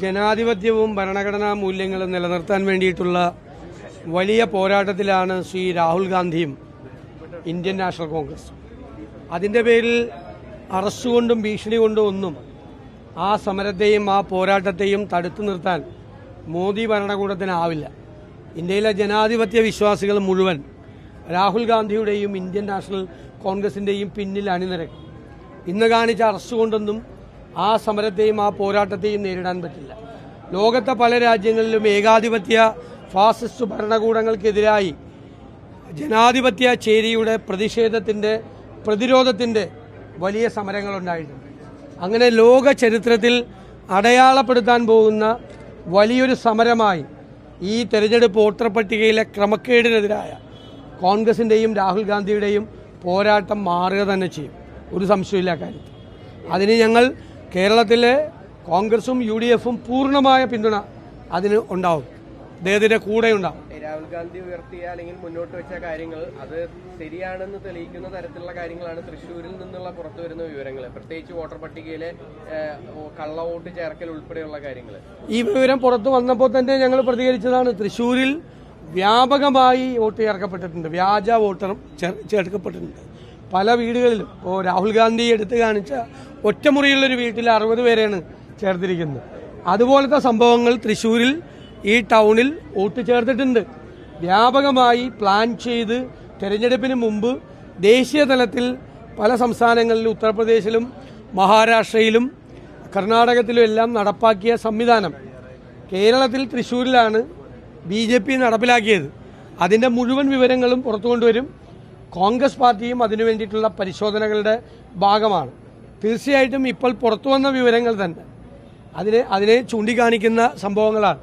ജനാധിപത്യവും ഭരണഘടനാ മൂല്യങ്ങളും നിലനിർത്താൻ വേണ്ടിയിട്ടുള്ള വലിയ പോരാട്ടത്തിലാണ് ശ്രീ രാഹുൽ ഗാന്ധിയും ഇന്ത്യൻ നാഷണൽ കോൺഗ്രസ്. അതിന്റെ പേരിൽ അറസ്റ്റ് കൊണ്ടും ഭീഷണി കൊണ്ടും ഒന്നും ആ സമരത്തെയും ആ പോരാട്ടത്തെയും തടുത്തു നിർത്താൻ മോദി ഭരണകൂടത്തിനാവില്ല. ഇന്ത്യയിലെ ജനാധിപത്യ വിശ്വാസികൾ മുഴുവൻ രാഹുൽ ഗാന്ധിയുടെയും ഇന്ത്യൻ നാഷണൽ കോൺഗ്രസിന്റെയും പിന്നിൽ അണിനിരക്കും. ഇന്ന് കാണിച്ച അറസ്റ്റ് കൊണ്ടൊന്നും ആ സമരത്തെയും ആ പോരാട്ടത്തെയും നേരിടാൻ പറ്റില്ല. ലോകത്തെ പല രാജ്യങ്ങളിലും ഏകാധിപത്യ ഫാസിസ്റ്റ് ഭരണകൂടങ്ങൾക്കെതിരായി ജനാധിപത്യ ചേരിയുടെ പ്രതിഷേധത്തിന്റെ പ്രതിരോധത്തിന്റെ വലിയ സമരങ്ങളുണ്ടായിട്ടുണ്ട്. അങ്ങനെ ലോക ചരിത്രത്തിൽ അടയാളപ്പെടുത്താൻ പോകുന്ന വലിയൊരു സമരമായി ഈ തെരഞ്ഞെടുപ്പ് വോട്ടർ പട്ടികയിലെ ക്രമക്കേടിനെതിരായ കോൺഗ്രസിന്റെയും രാഹുൽ ഗാന്ധിയുടെയും പോരാട്ടം മാറുക തന്നെ ചെയ്യും. ഒരു സംശയമില്ല കാര്യത്തിൽ. അതിന് ഞങ്ങൾ കേരളത്തിലെ കോൺഗ്രസും യു ഡി എഫും പൂർണമായ പിന്തുണ അതിന് ഉണ്ടാവും. അദ്ദേഹത്തിന്റെ കൂടെ ഉണ്ടാവും. രാഹുൽ ഗാന്ധി ഉയർത്തിയ അല്ലെങ്കിൽ മുന്നോട്ട് വെച്ച കാര്യങ്ങൾ അത് ശരിയാണെന്ന് തെളിയിക്കുന്ന തരത്തിലുള്ള കാര്യങ്ങളാണ് തൃശൂരിൽ നിന്നുള്ള പുറത്തു വരുന്ന വിവരങ്ങൾ. പ്രത്യേകിച്ച് വോട്ടർ പട്ടികയിലെ കള്ള വോട്ട് ചേർക്കൽ ഉൾപ്പെടെയുള്ള കാര്യങ്ങൾ. ഈ വിവരം പുറത്തു വന്നപ്പോൾ തന്നെ ഞങ്ങൾ പ്രതികരിച്ചതാണ്. തൃശൂരിൽ വ്യാപകമായി വോട്ട് ചേർക്കപ്പെട്ടിട്ടുണ്ട്. വ്യാജ വോട്ടറും ചേർക്കപ്പെട്ടിട്ടുണ്ട്. പല വീടുകളിലും. ഇപ്പോൾ രാഹുൽ ഗാന്ധി എടുത്തു കാണിച്ച ഒറ്റമുറിയുള്ളൊരു വീട്ടിൽ അറുപത് പേരെയാണ് ചേർത്തിരിക്കുന്നത്. അതുപോലത്തെ സംഭവങ്ങൾ തൃശ്ശൂരിൽ ഈ ടൗണിൽ വോട്ട് ചേർത്തിട്ടുണ്ട് വ്യാപകമായി പ്ലാൻ ചെയ്ത് തെരഞ്ഞെടുപ്പിന് മുമ്പ് ദേശീയ തലത്തിൽ പല സംസ്ഥാനങ്ങളിലും ഉത്തർപ്രദേശിലും മഹാരാഷ്ട്രയിലും കർണാടകത്തിലും എല്ലാം നടപ്പാക്കിയ സംവിധാനം കേരളത്തിൽ തൃശ്ശൂരിലാണ് ബി ജെ പി നടപ്പിലാക്കിയത്. അതിന്റെ മുഴുവൻ വിവരങ്ങളും പുറത്തുകൊണ്ടുവരും. കോൺഗ്രസ് പാർട്ടിയും അതിനു വേണ്ടിയിട്ടുള്ള പരിശോധനകളുടെ ഭാഗമാണ്. തീർച്ചയായിട്ടും ഇപ്പോൾ പുറത്തു വന്ന വിവരങ്ങൾ തന്നെ. അതിനെ അതിനെ ചൂണ്ടിക്കാണിക്കുന്ന സംഭവങ്ങളാണ്.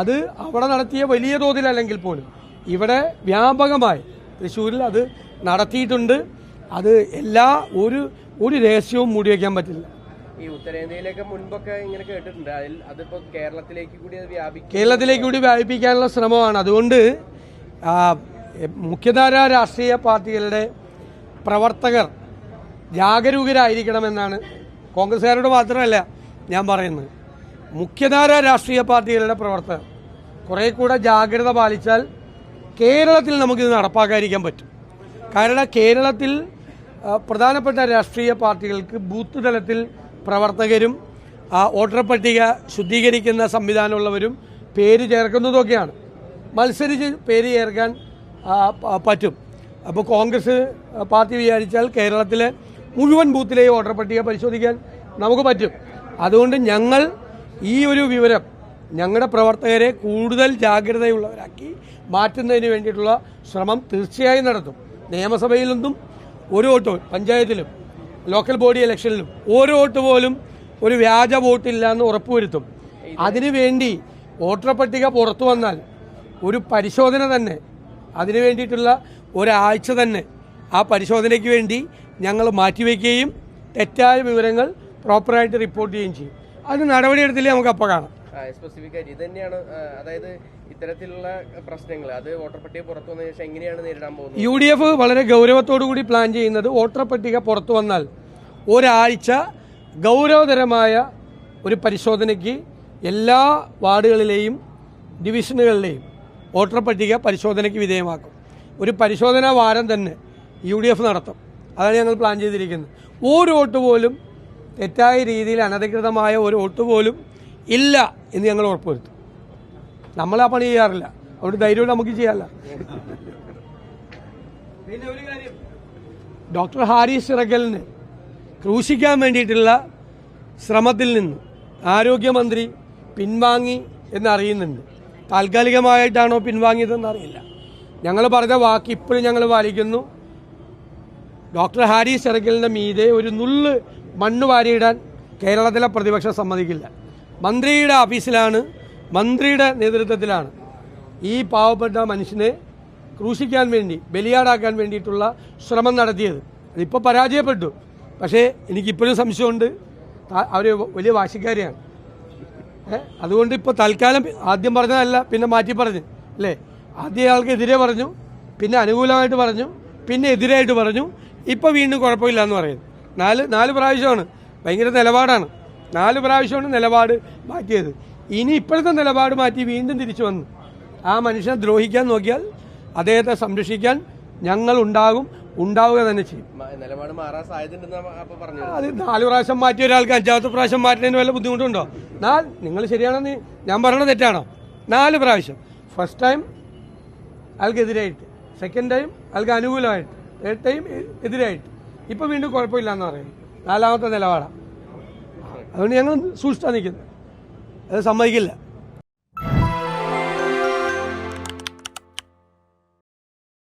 അത് അവിടെ നടത്തിയ വലിയ തോതിലല്ലെങ്കിൽ പോലും ഇവിടെ വ്യാപകമായി തൃശ്ശൂരിൽ അത് നടത്തിയിട്ടുണ്ട്. അത് എല്ലാ ഒരു ഒരു രഹസ്യവും മൂടി വയ്ക്കാൻ പറ്റില്ല. ഈ ഉത്തരേന്ത്യയിലൊക്കെ മുൻപൊക്കെ ഇങ്ങനെ കേട്ടിട്ടുണ്ട്. അതിൽ അതിപ്പോ കേരളത്തിലേക്ക് കൂടി അത് വ്യാപിക്കും. കേരളത്തിലേക്ക് കൂടി വ്യാപിപ്പിക്കാനുള്ള ശ്രമമാണ്. അതുകൊണ്ട് മുഖ്യധാര രാഷ്ട്രീയ പാർട്ടികളുടെ പ്രവർത്തകർ ജാഗരൂകരായിരിക്കണമെന്നാണ് കോൺഗ്രസ്സുകാരോട് മാത്രമല്ല ഞാൻ പറയുന്നത്. മുഖ്യധാര രാഷ്ട്രീയ പാർട്ടികളുടെ പ്രവർത്തകർ കുറേ കൂടെ ജാഗ്രത പാലിച്ചാൽ കേരളത്തിൽ നമുക്കിത് നടപ്പാക്കാതിരിക്കാൻ പറ്റും. കാരണം കേരളത്തിൽ പ്രധാനപ്പെട്ട രാഷ്ട്രീയ പാർട്ടികൾക്ക് ബൂത്ത് തലത്തിൽ പ്രവർത്തകരും വോട്ടർ പട്ടിക ശുദ്ധീകരിക്കുന്ന സംവിധാനമുള്ളവരും പേര് ചേർക്കുന്നതൊക്കെയാണ്. മത്സരിച്ച് പേര് ചേർക്കാൻ പറ്റും. അപ്പോൾ കോൺഗ്രസ് പാർട്ടി വിചാരിച്ചാൽ കേരളത്തിലെ മുഴുവൻ ബൂത്തിലെയും വോട്ടർ പട്ടിക പരിശോധിക്കാൻ നമുക്ക് പറ്റും. അതുകൊണ്ട് ഞങ്ങൾ ഈ ഒരു വിവരം ഞങ്ങളുടെ പ്രവർത്തകരെ കൂടുതൽ ജാഗ്രതയുള്ളവരാക്കി മാറ്റുന്നതിന് വേണ്ടിയിട്ടുള്ള ശ്രമം തീർച്ചയായും നടത്തും. നിയമസഭയിലൊന്നും ഒരു വോട്ട് പഞ്ചായത്തിലും ലോക്കൽ ബോഡി ഇലക്ഷനിലും ഓരോ വോട്ട് പോലും ഒരു വ്യാജ വോട്ടില്ല എന്ന് ഉറപ്പുവരുത്തും. അതിനുവേണ്ടി വോട്ടർ പട്ടിക പുറത്തു വന്നാൽ ഒരു പരിശോധന തന്നെ അതിനു വേണ്ടിയിട്ടുള്ള ഒരാഴ്ച തന്നെ ആ പരിശോധനയ്ക്ക് വേണ്ടി ഞങ്ങൾ മാറ്റിവെക്കുകയും തെറ്റായ വിവരങ്ങൾ പ്രോപ്പറായിട്ട് റിപ്പോർട്ട് ചെയ്യുകയും ചെയ്യും. അത് നടപടിയെടുത്തില്ലേ നമുക്ക് അപ്പോൾ കാണാം. സ്പെസിഫിക് ആയിട്ട് ഇത് തന്നെയാണ് അതായത് ഇത്തരത്തിലുള്ള പ്രശ്നങ്ങൾ. അത് വോട്ടർ പട്ടിക പുറത്തു വന്നതിന് ശേഷം എങ്ങനെയാണ് നേരിടാൻ പോകുന്നത്? യു ഡി എഫ് വളരെ ഗൗരവത്തോടു കൂടി പ്ലാൻ ചെയ്യുന്നത് വോട്ടർ പട്ടിക പുറത്തു വന്നാൽ ഒരാഴ്ച ഗൗരവതരമായ ഒരു പരിശോധനയ്ക്ക് എല്ലാ വാർഡുകളിലെയും ഡിവിഷനുകളിലെയും വോട്ടർ പട്ടിക പരിശോധനയ്ക്ക് വിധേയമാക്കും. ഒരു പരിശോധനാ വാരം തന്നെ യു ഡി എഫ് നടത്തും. അതാണ് ഞങ്ങൾ പ്ലാൻ ചെയ്തിരിക്കുന്നത്. ഒരു വോട്ട് പോലും തെറ്റായ രീതിയിൽ അനധികൃതമായ ഒരു വോട്ട് പോലും ഇല്ല എന്ന് ഞങ്ങൾ ഉറപ്പുവരുത്തും. നമ്മൾ ആ പണി ചെയ്യാറില്ല. അതുകൊണ്ട് ധൈര്യം നമുക്ക് കാര്യം. ഡോക്ടർ ഹാരിസ് ഇറക്കലിന് ക്രൂശിക്കാൻ വേണ്ടിയിട്ടുള്ള ശ്രമത്തിൽ നിന്ന് ആരോഗ്യമന്ത്രി പിൻവാങ്ങി എന്നറിയുന്നുണ്ട്. താൽക്കാലികമായിട്ടാണോ പിൻവാങ്ങിയതെന്ന് അറിയില്ല. ഞങ്ങൾ പറഞ്ഞ വാക്ക് ഇപ്പോഴും ഞങ്ങൾ പാലിക്കുന്നു. ഡോക്ടർ ഹാരിസ് ഇറക്കലിന്റെ മീതെ ഒരു നുള്ള് മണ്ണ് വാരിയിടാൻ കേരളത്തിലെ പ്രതിപക്ഷം സമ്മതിക്കില്ല. മന്ത്രിയുടെ ഓഫീസിലാണ് മന്ത്രിയുടെ നേതൃത്വത്തിലാണ് ഈ പാവപ്പെട്ട മനുഷ്യനെ ക്രൂശിക്കാൻ വേണ്ടി ബലിയാടാക്കാൻ വേണ്ടിയിട്ടുള്ള ശ്രമം നടത്തിയത്. അതിപ്പോൾ പരാജയപ്പെട്ടു. പക്ഷേ എനിക്കിപ്പോഴും സംശയമുണ്ട്. അവർ വലിയ വാശിക്കാരിയാണ്. അതുകൊണ്ട് ഇപ്പോൾ തൽക്കാലം ആദ്യം പറഞ്ഞതല്ല പിന്നെ മാറ്റി പറഞ്ഞു. അല്ലേ? ആദ്യം ആൾക്ക് എതിരെ പറഞ്ഞു പിന്നെ അനുകൂലമായിട്ട് പറഞ്ഞു പിന്നെ എതിരായിട്ട് പറഞ്ഞു ഇപ്പോൾ വീണ്ടും കുഴപ്പമില്ല എന്ന് പറയുന്നത് നാല് നാല് പ്രാവശ്യമാണ്. ഭയങ്കര നിലപാടാണ്. നാല് പ്രാവശ്യമാണ് നിലപാട് മാറ്റിയത്. ഇനി ഇപ്പോഴത്തെ നിലപാട് മാറ്റി വീണ്ടും തിരിച്ചു വന്നു. ആ മനുഷ്യനെ ദ്രോഹിക്കാൻ നോക്കിയാൽ അദ്ദേഹത്തെ സംരക്ഷിക്കാൻ ഞങ്ങൾ ഉണ്ടാകും ഉണ്ടാവുക തന്നെ ചെയ്യും. നിലപാട് മാറാൻ സാധ്യതയുണ്ടെന്ന് അത് നാല് പ്രാവശ്യം മാറ്റിയ ഒരാൾക്ക് അഞ്ചാമത്തെ പ്രാവശ്യം മാറ്റുന്നതിന് വല്ല ബുദ്ധിമുട്ടുണ്ടോ? എന്നാൽ നിങ്ങൾ ശരിയാണെന്ന് ഞാൻ പറയണത് തെറ്റാണോ? നാല് പ്രാവശ്യം. ഫസ്റ്റ് ടൈം അയാൾക്ക് എതിരായിട്ട് സെക്കൻഡ് ടൈം അയാൾക്ക് അനുകൂലമായിട്ട്. ടൈം എതിരായിട്ട്. ഇപ്പം വീണ്ടും കുഴപ്പമില്ല എന്ന് പറയുന്നു നാലാമത്തെ നിലപാടാണ് അതുകൊണ്ട് ഞങ്ങൾ സൂക്ഷിച്ചാണ് നിൽക്കുന്നത്. അത് സമ്മതിക്കില്ല.